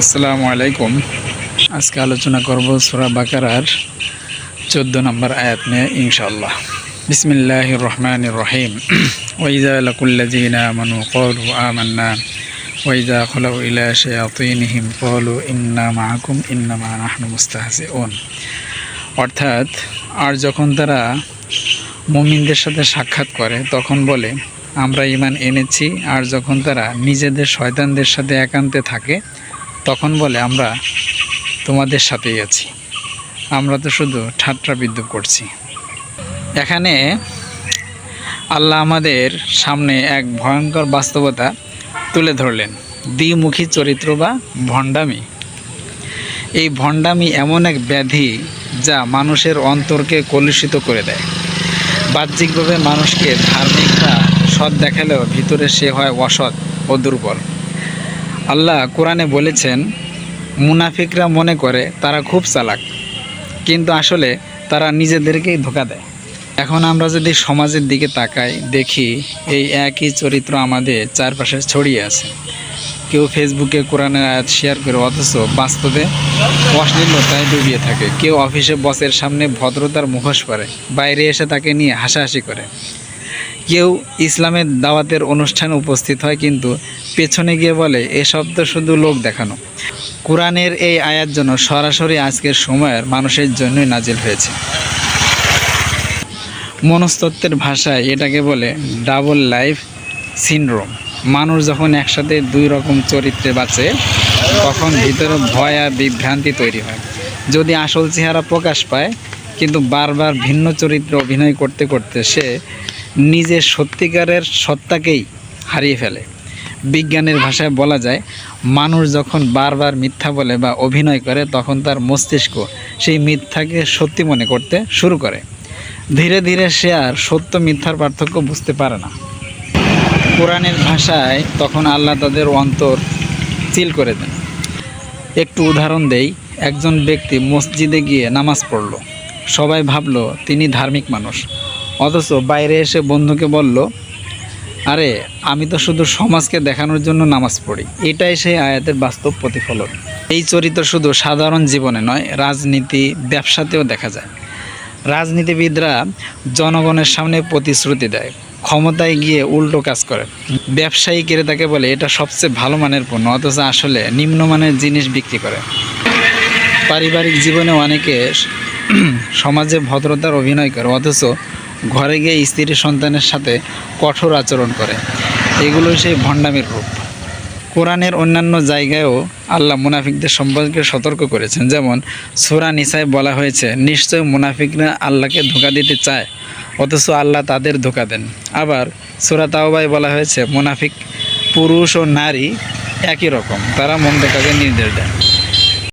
আসসালামু আলাইকুম। আজকে আলোচনা করব সুরা বাকারার চোদ্দ নম্বর আয়াত নিয়ে ইনশাল্লাহ বিসমিল্লাহ রহমান রহিম। ওইজা লাকুল্লাজিনা মানু কলু আমান্না ওইজা খলাউ ইলা শায়াতিনহিম কলু ইন্না মাহকুম ইন্না মা নাহনু মুস্তাহজিউন। অর্থাৎ, আর যখন তারা মুমিনদের সাথে সাক্ষাৎ করে, তখন বলে, আমরা ইমান এনেছি। আর যখন তারা নিজেদের শয়তানদের সাথে একান্তে থাকে তখন বলে, আমরা তোমাদের সাথেই আছি। আমরা তো শুধু ঠাট্টা বিদ্যুৎ করছি। এখানে আল্লাহ আমাদের সামনে এক ভয়ঙ্কর বাস্তবতা তুলে ধরলেন। দ্বিমুখী চরিত্র বা ভণ্ডামি। এই ভণ্ডামি এমন এক ব্যাধি যা মানুষের অন্তরকে কলুষিত করে দেয়। বাহ্যিকভাবে মানুষকে ধার্মিক বা সৎ দেখালেও ভিতরে সে হয় অসৎ ও দুর্বল। আল্লাহ কোরআনে বলেছেন, মুনাফিকরা মনে করে তারা খুব চালাক, কিন্তু আসলে তারা নিজেদেরকেই ধোকা দেয়। এখন আমরা যদি সমাজের দিকে তাকাই, দেখি এই একই চরিত্র আমাদের চারপাশে ছড়িয়ে আছে। কেউ ফেসবুকে কোরআনের আয়াত শেয়ার করে, অথচ বাস্তবে অশ্লীলতায় ডুবিয়ে থাকে। কেউ অফিসে বসের সামনে ভদ্রতার মুখোশ পরে, বাইরে এসে তাকে নিয়ে হাসাহাসি করে। কেউ ইসলামের দাওয়াতের অনুষ্ঠানে উপস্থিত হয় কিন্তু পেছনে গিয়ে বলে এসব তো শুধু লোক দেখানো। কোরআনের এই আয়াত জন্য সরাসরি আজকের সময়ের মানুষের জন্যই নাজিল হয়েছে। মনস্তত্ত্বের ভাষায় এটাকে বলে ডাবল লাইফ সিনড্রোম। মানুষ যখন একসাথে দুই রকম চরিত্রে বাঁচে, তখন ভিতরে ভয় আর বিভ্রান্তি তৈরি হয়। যদি আসল চেহারা প্রকাশ পায়, কিন্তু বারবার ভিন্ন চরিত্রে অভিনয় করতে করতে সে নিজের সত্যিকারের সত্তাকেই হারিয়ে ফেলে। বিজ্ঞানের ভাষায় বলা যায়, মানুষ যখন বারবার মিথ্যা বলে বা অভিনয় করে, তখন তার মস্তিষ্ক সেই মিথ্যাকে সত্যি মনে করতে শুরু করে। ধীরে ধীরে সে আর সত্য মিথ্যার পার্থক্য বুঝতে পারে না। কোরআনের ভাষায় তখন আল্লাহ তাদের অন্তর চিল করে দেন। একটু উদাহরণ দেই, একজন ব্যক্তি মসজিদে গিয়ে নামাজ পড়ল। সবাই ভাবল, তিনি ধার্মিক মানুষ। অথচ বাইরে এসে বন্ধুকে বলল, আরে, আমি তো শুধু সমাজকে দেখানোর জন্য নামাজ পড়ি। এটাই সেই আয়াতের বাস্তব প্রতিফলন। এই চরিত্র শুধু সাধারণ জীবনে নয়, রাজনীতি, ব্যবসাতেও দেখা যায়। রাজনীতিবিদরা জনগণের সামনে প্রতিশ্রুতি দেয়, ক্ষমতায় গিয়ে উল্টো কাজ করে। ব্যবসায়ী ক্রেতাকে বলে, এটা সবচেয়ে ভালো মানের পণ্য, অথচ আসলে নিম্নমানের জিনিস বিক্রি করে। পারিবারিক জীবনে অনেকে সমাজে ভদ্রতার অভিনয় করে, অথচ ঘরে গিয়ে স্ত্রী সন্তানের সাথে কঠোর আচরণ করে। এগুলোই সেই ভণ্ডামির রূপ। কোরআনের অন্যান্য জায়গায়ও আল্লাহ মুনাফিকদের সম্পর্কে সতর্ক করেছেন। যেমন সুরা নিসায় বলা হয়েছে, নিশ্চয় মুনাফিকরা আল্লাহকে ধোকা দিতে চায়, অথচ আল্লাহ তাদের ধোকা দেন। আবার সুরা তাওবায় বলা হয়েছে, মুনাফিক, পুরুষ ও নারী একই রকম, তারা মন্দ কাজে নির্দেশ দেন।